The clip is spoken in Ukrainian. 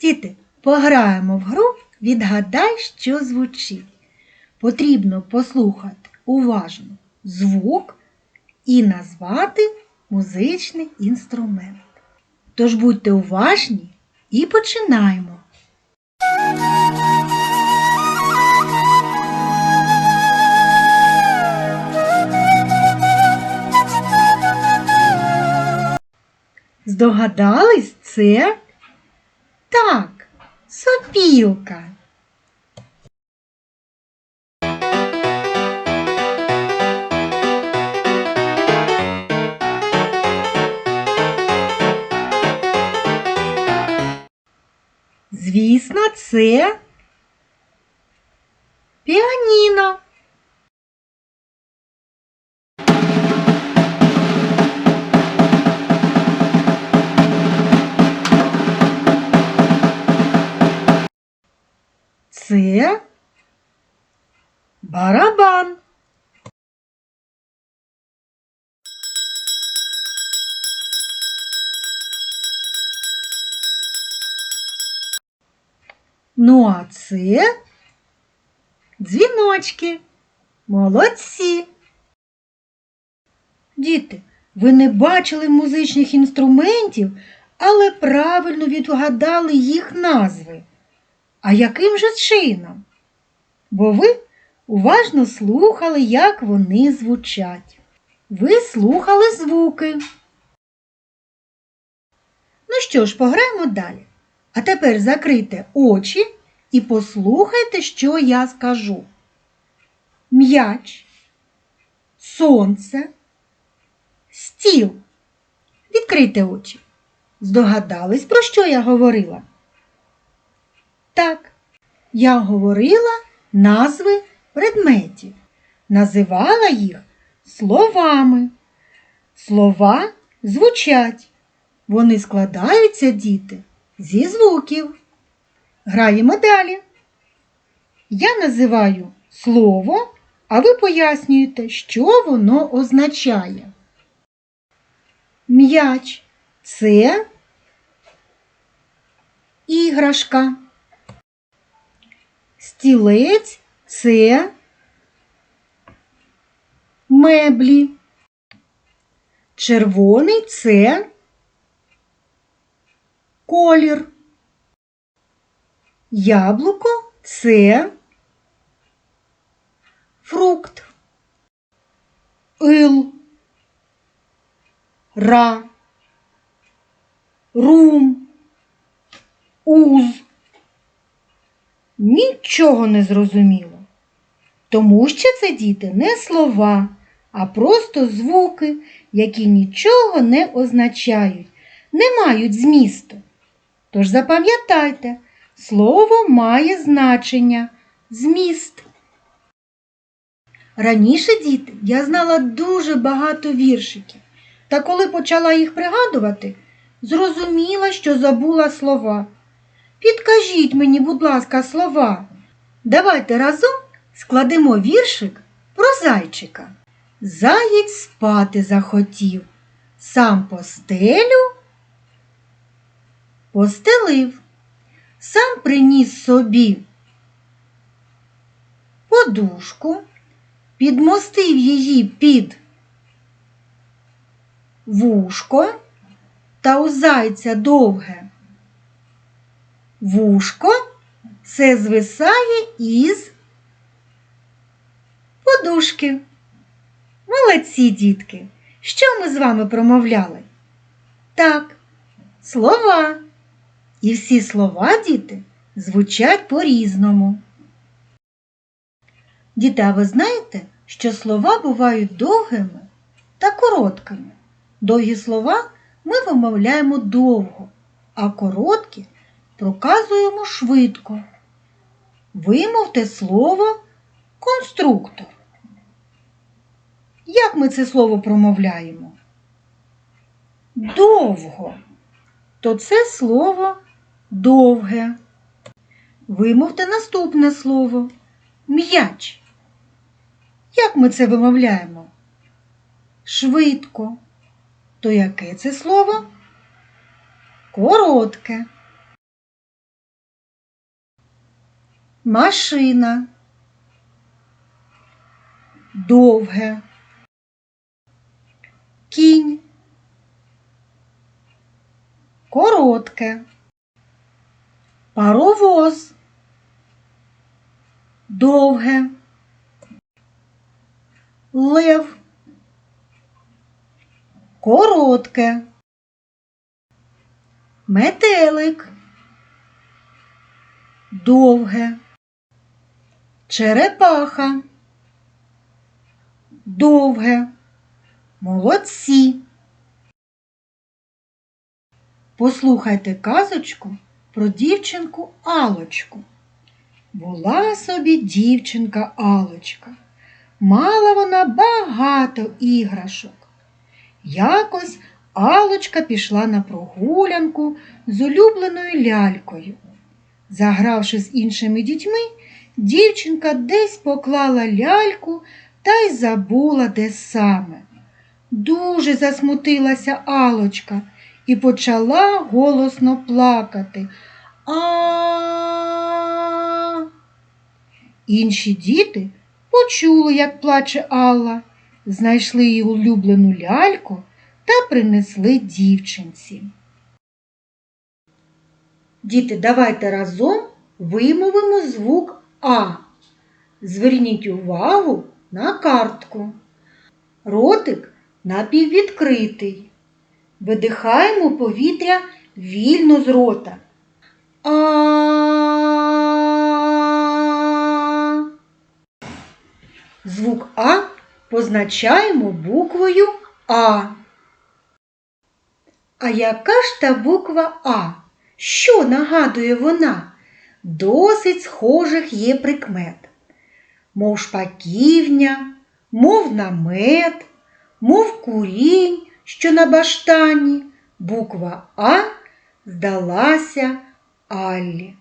Діти, пограємо в гру Відгадай, що звучить. Потрібно послухати уважно звук і назвати музичний інструмент. Тож будьте уважні і починаємо. Здогадались це? Так, сопілка. Звісно, це піаніно. Це барабан. Ну, а це дзвіночки. Молодці. Діти, ви не бачили музичних інструментів, але правильно відгадали їх назви. А яким же чином? Бо ви уважно слухали, як вони звучать. Ви слухали звуки. Ну що ж, пограємо далі. А тепер закрийте очі і послухайте, що я скажу. М'яч, сонце, стіл. Відкрийте очі. Здогадались, про що я говорила? Так, я говорила назви предметів, називала їх словами. Слова звучать. Вони складаються, діти, зі звуків. Граємо далі. Я називаю слово, а ви пояснюєте, що воно означає. М'яч це іграшка. Стілець це меблі. Червоний це колір. Яблуко це фрукт. Ил. Ра. Рум. Уз. Нічого не зрозуміло. Тому що це діти не слова, а просто звуки, які нічого не означають, не мають змісту. Тож запам'ятайте, слово має значення, зміст. Раніше, діти, я знала дуже багато віршиків, та коли почала їх пригадувати, зрозуміла, що забула слова. Підкажіть мені, будь ласка, слова. Давайте разом складемо віршик про зайчика. Заєць спати захотів, сам постелю постелив, сам приніс собі подушку, підмостив її під вушко та у зайця довге. Вушко все звисає із подушки. Молодці, дітки! Що ми з вами промовляли? Так, слова. І всі слова, діти, звучать по-різному. Діти, а ви знаєте, що слова бувають довгими та короткими. Довгі слова ми вимовляємо довго, а короткі проказуємо швидко. Вимовте слово конструктор. Як ми це слово промовляємо? Довго. То це слово довге. Вимовте наступне слово м'яч. Як ми це вимовляємо? Швидко. То яке це слово? Коротке. Машина, довге, кінь, коротке, паровоз, довге, лев, коротке, метелик, довге, черепаха, довге, молодці. Послухайте казочку про дівчинку Алочку. Була собі дівчинка Алочка. Мала вона багато іграшок. Якось Алочка пішла на прогулянку з улюбленою лялькою. Загравши з іншими дітьми, дівчинка десь поклала ляльку та й забула де саме. Дуже засмутилася Алочка і почала голосно плакати. А. Інші діти почули, як плаче Алла, знайшли її улюблену ляльку та принесли дівчинці. Діти, давайте разом вимовимо звук А. Зверніть увагу на картку. Ротик напіввідкритий. Видихаємо повітря вільно з рота. А. Звук А позначаємо буквою А. А яка ж та буква А? Що нагадує вона? Досить схожих є прикмет. Мов шпаківня, мов намет, мов курінь, що на баштані, буква А здалася Аллі.